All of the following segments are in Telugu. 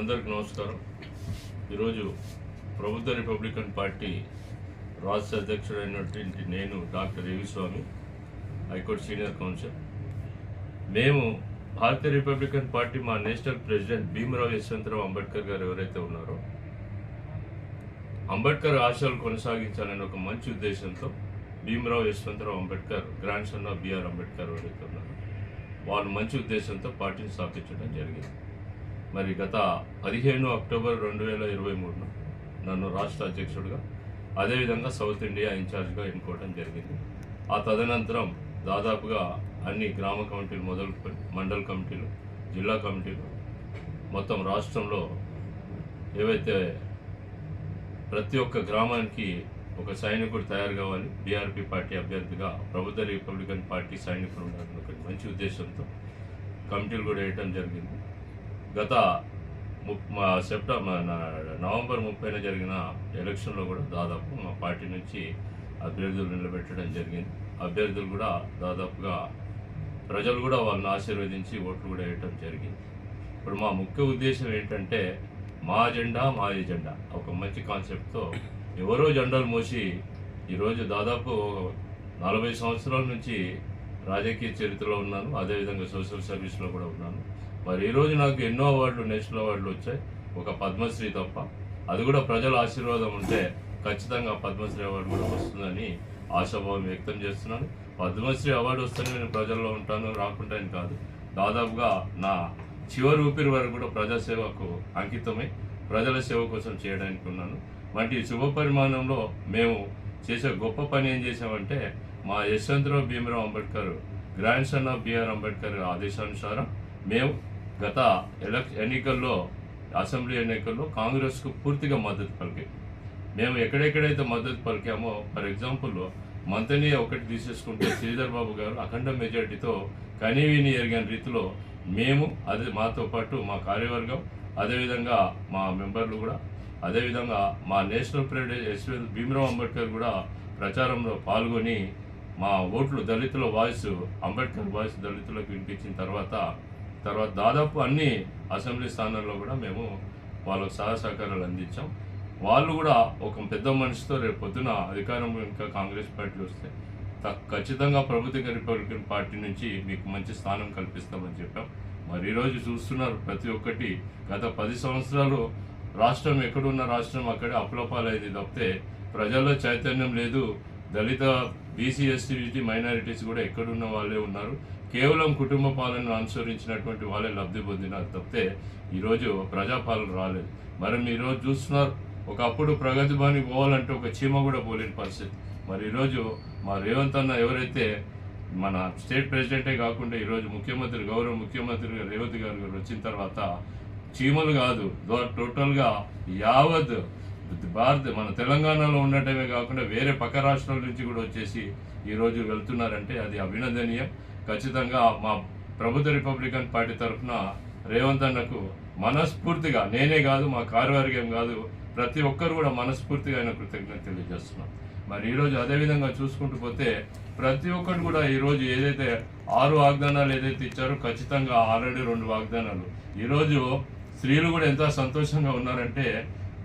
అందరికి నమస్కారం. ఈరోజు ప్రభుత్వ రిపబ్లికన్ పార్టీ రాష్ట్ర అధ్యక్షుడైనటువంటి నేను doctor Raviswamy high court senior counsel మేము భారతీయ రిపబ్లికన్ పార్టీ మా నేషనల్ ప్రెసిడెంట్ భీమరావు యశ్వంతరావు అంబేద్కర్ గారు ఎవరైతే ఉన్నారో అంబేద్కర్ ఆశయాలు కొనసాగించాలనే ఒక మంచి ఉద్దేశంతో Bhimrao Yashwantrao Ambedkar grand son of B R Ambedkar ఎవరైతే ఉన్నారో వాళ్ళు మంచి ఉద్దేశంతో పార్టీని స్థాపించడం జరిగింది. మరి గత పదిహేను అక్టోబర్ రెండు వేల ఇరవై మూడున నన్ను రాష్ట్ర అధ్యక్షుడిగా అదేవిధంగా సౌత్ ఇండియా ఇన్ఛార్జ్గా ఎన్నుకోవడం జరిగింది. ఆ తదనంతరం దాదాపుగా అన్ని గ్రామ కమిటీలు మొదలుకొని మండల కమిటీలు జిల్లా కమిటీలు మొత్తం రాష్ట్రంలో ఏవైతే ప్రతి ఒక్క గ్రామానికి ఒక సైనికుడు తయారు కావాలి బీఆర్పీ పార్టీ అభ్యర్థిగా ప్రభుత్వ రిపబ్లికన్ పార్టీ సైనికులు ఉండాలని ఒక మంచి ఉద్దేశంతో కమిటీలు కూడా వేయటం జరిగింది. గత ముప్- మా సెప్టెంబర్ నవంబర్ ముప్పైన జరిగిన ఎలక్షన్లో కూడా దాదాపు మా పార్టీ నుంచి అభ్యర్థులు నిలబెట్టడం జరిగింది. అభ్యర్థులు కూడా దాదాపుగా ప్రజలు కూడా వాళ్ళని ఆశీర్వదించి ఓట్లు కూడా వేయటం జరిగింది. ఇప్పుడు మా ముఖ్య ఉద్దేశం ఏంటంటే మా జెండా మా ఎజెండా. ఒక మంచి కాన్సెప్ట్తో ఎవరో జెండాలు మోసి ఈరోజు దాదాపు నలభై సంవత్సరాల నుంచి రాజకీయ చరిత్రలో ఉన్నాను అదేవిధంగా సోషల్ సర్వీస్లో కూడా ఉన్నాను. మరి ఈరోజు నాకు ఎన్నో అవార్డులు నేషనల్ అవార్డులు వచ్చాయి. ఒక పద్మశ్రీ తప్ప. అది కూడా ప్రజల ఆశీర్వాదం ఉంటే ఖచ్చితంగా పద్మశ్రీ అవార్డు కూడా వస్తుందని ఆశాభావం వ్యక్తం చేస్తున్నాను. పద్మశ్రీ అవార్డు వస్తేనే నేను ప్రజల్లో ఉంటాను రాకుండా కాదు. దాదాపుగా నా చివరి ఊపిరి వరకు కూడా ప్రజాసేవకు అంకితమై ప్రజల సేవ కోసం చేయడానికి ఉన్నాను. వంటి శుభ పరిమాణంలో మేము చేసే గొప్ప పని ఏం చేసామంటే మా Yashwantrao Bhimrao Ambedkar grand son of B R Ambedkar ఆదేశానుసారం మేము గత ఎలక్ ఎన్నికల్లో అసెంబ్లీ ఎన్నికల్లో కాంగ్రెస్కు పూర్తిగా మద్దతు పలికాం. మేము ఎక్కడెక్కడైతే మద్దతు పలికామో ఫర్ ఎగ్జాంపుల్ మంతని ఒకటి తీసేసుకుంటే శ్రీధర్ బాబు గారు అఖండ మెజార్టీతో కనీవిని ఎరిగిన రీతిలో మేము అదే మాతో పాటు మా కార్యవర్గం అదేవిధంగా మా మెంబర్లు కూడా అదేవిధంగా మా నేషనల్ ప్రెసిడెంట్ యశ్వంత్ భీమరావు అంబేద్కర్ కూడా ప్రచారంలో పాల్గొని మా ఓట్లు దళితుల వాయిస్ అంబేద్కర్ వాయిస్ దళితులకు వినిపించిన తర్వాత తర్వాత దాదాపు అన్ని అసెంబ్లీ స్థానాల్లో కూడా మేము వాళ్ళకు సహాయ సహకారాలు అందించాం. వాళ్ళు కూడా ఒక పెద్ద మనిషితో రేపు పొద్దున అధికారం ఇంకా కాంగ్రెస్ పార్టీ వస్తే త- ఖచ్చితంగా ప్రభుత్వ రిపబ్లికన్ పార్టీ నుంచి మీకు మంచి స్థానం కల్పిస్తామని చెప్పాం. మరి ఈరోజు చూస్తున్నారు ప్రతి ఒక్కటి. గత పది సంవత్సరాలు రాష్ట్రం ఎక్కడున్న రాష్ట్రం అక్కడే అప్లపాలైంది తప్పితే ప్రజల్లో చైతన్యం లేదు. దళిత బీసీ ఎస్టీ బీసీ మైనారిటీస్ కూడా ఎక్కడున్న వాళ్ళే ఉన్నారు. కేవలం కుటుంబ పాలనను అనుసరించినటువంటి వాళ్ళే లబ్ధి పొందినారు తప్పితే ఈరోజు ప్రజాపాలన రాలేదు. మరి మీరు ఈరోజు చూస్తున్నారు ఒకప్పుడు ప్రగతి భవన్కి పోవాలంటే ఒక చీమ కూడా పోలేని పరిస్థితి. మరి ఈరోజు మా రేవంత్ అన్న ఎవరైతే మన స్టేట్ ప్రెసిడెంటే కాకుండా ఈరోజు ముఖ్యమంత్రి గౌరవ ముఖ్యమంత్రి రేవంత్ గారు గారు వచ్చిన తర్వాత చీమలు కాదు టోటల్గా యావత్ భారత మన తెలంగాణలో ఉండటమే కాకుండా వేరే పక్క రాష్ట్రాల నుంచి కూడా వచ్చేసి ఈరోజు వెళ్తున్నారంటే అది అభినందనీయం. ఖచ్చితంగా మా ప్రభుత్వ రిపబ్లికన్ పార్టీ తరఫున రేవంత్ అన్నకు మనస్ఫూర్తిగా నేనే కాదు మా కార్యవర్గం కాదు ప్రతి ఒక్కరు కూడా మనస్ఫూర్తిగా ఆయన కృతజ్ఞత తెలియజేస్తున్నాం. మరి ఈరోజు అదేవిధంగా చూసుకుంటూ పోతే ప్రతి ఒక్కరు కూడా ఈరోజు ఏదైతే ఆరు వాగ్దానాలు ఏదైతే ఇచ్చారో ఖచ్చితంగా ఆల్రెడీ రెండు వాగ్దానాలు. ఈరోజు స్త్రీలు కూడా ఎంత సంతోషంగా ఉన్నారంటే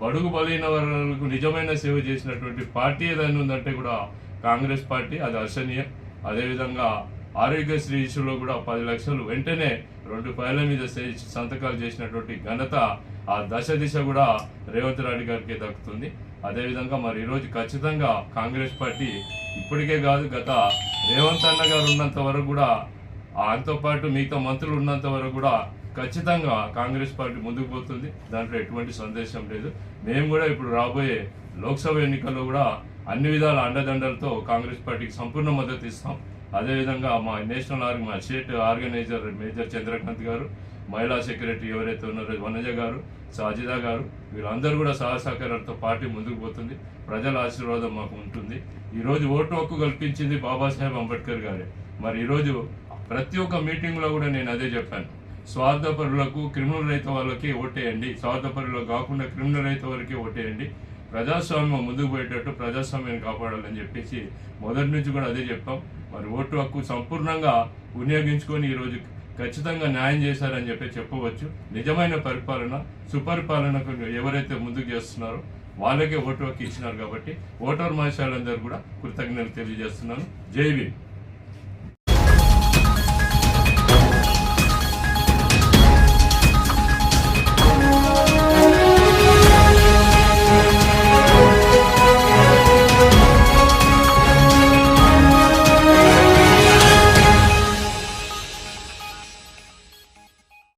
బడుగు బలైన వర్గాలకు నిజమైన సేవ చేసినటువంటి పార్టీ ఏదైనా ఉందంటే కూడా కాంగ్రెస్ పార్టీ అది అర్శనీయం అదేవిధంగా ఆరోగ్యశ్రీ ఇష్యూలో కూడా పది లక్షలు వెంటనే రెండు ఫైళ్ళ మీద సంతకాలు చేసినటువంటి ఘనత ఆ దశ దిశ కూడా రేవంత్ రెడ్డి గారికి దక్కుతుంది. అదేవిధంగా మరి ఈరోజు ఖచ్చితంగా కాంగ్రెస్ పార్టీ ఇప్పటికే కాదు గత రేవంత్ అన్న గారు ఉన్నంత వరకు కూడా ఆయనతో పాటు మిగతా మంత్రులు ఉన్నంత వరకు కూడా ఖచ్చితంగా కాంగ్రెస్ పార్టీ ముందుకు పోతుంది. దాంట్లో ఎటువంటి సందేశం లేదు. మేము కూడా ఇప్పుడు రాబోయే లోక్సభ ఎన్నికల్లో కూడా అన్ని విధాల అండదండలతో కాంగ్రెస్ పార్టీకి సంపూర్ణ మద్దతు ఇస్తాం. అదేవిధంగా మా నేషనల్ ఆర్గ మా స్టేట్ ఆర్గనైజర్ మేజర్ చంద్రకాంత్ గారు మహిళా సెక్రటరీ ఎవరైతే ఉన్నారో వనజ గారు సాజిదా గారు వీళ్ళందరూ కూడా సహసహకారాలతో పార్టీ ముందుకు పోతుంది. ప్రజల ఆశీర్వాదం మాకు ఉంటుంది. ఈరోజు ఓటు హక్కు కల్పించింది బాబాసాహెబ్ అంబేద్కర్ గారే. మరి ఈరోజు ప్రతి ఒక్క మీటింగ్లో కూడా నేను అదే చెప్పాను. స్వార్థపరులకు క్రిమినల్ రైతు వాళ్ళకి ఓటేయండి. స్వార్థపరులకు కాకుండా క్రిమినల్ రైతు వారికి ఓటేయండి. ప్రజాస్వామ్యం ముందుకు పోయేటట్టు ప్రజాస్వామ్యాన్ని కాపాడాలని చెప్పేసి మొదటి నుంచి కూడా అదే చెప్పాం. మరి ఓటు హక్కు సంపూర్ణంగా వినియోగించుకొని ఈరోజు ఖచ్చితంగా న్యాయం చేశారని చెప్పి చెప్పవచ్చు. నిజమైన పరిపాలన సుపరిపాలనకు ఎవరైతే ముందుకు చేస్తున్నారో వాళ్ళకే ఓటు హక్కు ఇచ్చినారు కాబట్టి ఓటర్ మహాశాలందరూ కూడా కృతజ్ఞతలు తెలియజేస్తున్నాను. జై భీమ్.